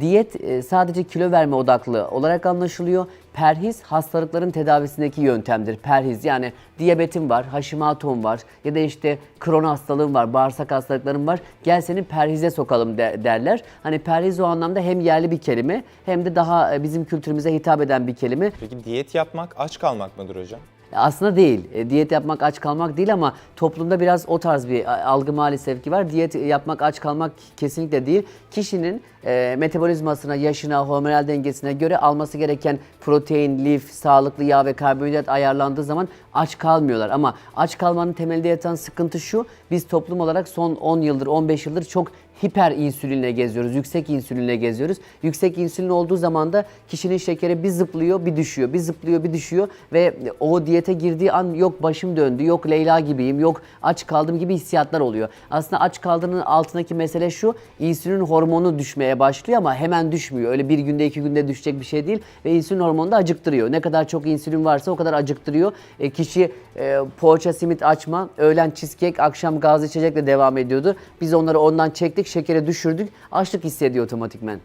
Diyet e, sadece kilo verme odaklı olarak anlaşılıyor. Perhiz hastalıkların tedavisindeki yöntemdir. Perhiz yani diyabetin var, Hashimoto'm var ya da işte kron hastalığın var, bağırsak hastalıkların var. Gel seni perhize sokalım de- derler. Hani perhiz o anlamda hem yerli bir kelime hem de daha e, bizim kültürümüze hitap eden bir kelime. Peki diyet yapmak aç kalmak mıdır hocam? Aslında değil. E, diyet yapmak aç kalmak değil ama toplumda biraz o tarz bir a- algı maalesef ki var. Diyet yapmak aç kalmak kesinlikle değil. Kişinin e, metabolizmasına, yaşına, hormonal dengesine göre alması gereken protein, lif, sağlıklı yağ ve karbonhidrat ayarlandığı zaman aç kalmıyorlar. Ama aç kalmanın temelinde yatan sıkıntı şu. Biz toplum olarak son 10 yıldır, 15 yıldır çok hiper insülinle geziyoruz. Yüksek insülinle geziyoruz. Yüksek insülin olduğu zaman da kişinin şekeri bir zıplıyor, bir düşüyor. Bir zıplıyor, bir düşüyor ve o diyete girdiği an yok başım döndü, yok Leyla gibiyim, yok aç kaldım gibi hissiyatlar oluyor. Aslında aç kaldığının altındaki mesele şu. insülin hormonu düşmeye başlıyor ama hemen düşmüyor. Öyle bir günde iki günde düşecek bir şey değil ve insülin hormonu da acıktırıyor. Ne kadar çok insülin varsa o kadar acıktırıyor. E, kişi e, poğaça, simit açma, öğlen cheesecake, akşam gaz içecekle devam ediyordu. Biz onları ondan çektik, şekeri düşürdük. Açlık hissediyor otomatikmen.